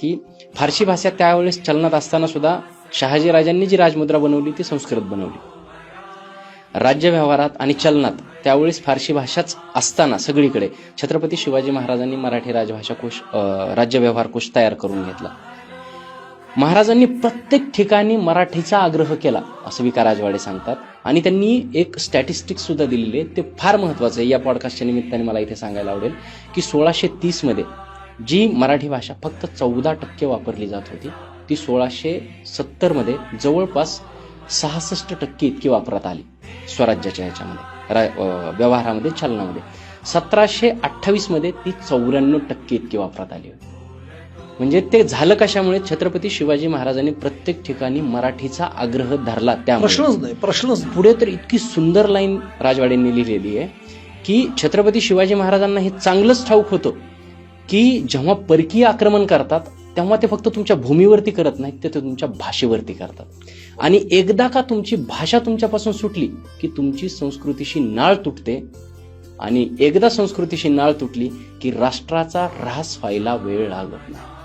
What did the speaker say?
की फारसी भाषा त्यावेळेस चलनात असताना सुद्धा शहाजी राजांनी जी राजमुद्रा बनवली ती संस्कृत बनवली. राज्य व्यवहारात आणि चलनात त्यावेळेस फारशी भाषाच असताना सगळीकडे छत्रपती शिवाजी महाराजांनी मराठी राजभाषा कोश राज्य व्यवहार कोश तयार करून घेतला. महाराजांनी प्रत्येक ठिकाणी मराठीचा आग्रह केला असं विका राजवाडे सांगतात. आणि त्यांनी एक स्टॅटिस्टिक्स सुद्धा दिलेले ते फार महत्वाचं आहे. या पॉडकास्टच्या निमित्ताने मला इथे सांगायला आवडेल की सोळाशे तीसमध्ये जी मराठी भाषा फक्त चौदा टक्के वापरली जात होती ती सोळाशे सत्तरमध्ये जवळपास सहासष्ट टक्के इतकी वापरात आली स्वराज्याच्या ह्याच्यामध्ये रा अं, व्यवहारामध्ये चलनामध्ये. सतराशे अठ्ठावीसमध्ये ती चौऱ्याण्णव टक्के इतकी वापरात आली होती. म्हणजे ते झालं कशामुळे? छत्रपती शिवाजी महाराजांनी प्रत्येक ठिकाणी मराठीचा आग्रह धरला त्यामुळे. प्रश्नच नाही प्रश्नच. पुढे तर इतकी सुंदर लाईन राजवाड्यांनी लिहिलेली आहे की छत्रपती शिवाजी महाराजांना हे चांगलंच ठाऊक होतं. की जेव्हा परकीय आक्रमण करतात तेव्हा ते फक्त तुमच्या भूमीवरती करत नाहीत ते तुमच्या भाषेवरती करतात. आणि एकदा का तुमची भाषा तुमच्यापासून सुटली की तुमची संस्कृतीशी नाळ तुटते आणि एकदा संस्कृतीशी नाळ तुटली की राष्ट्राचा ऱ्हास व्हायला वेळ लागत नाही.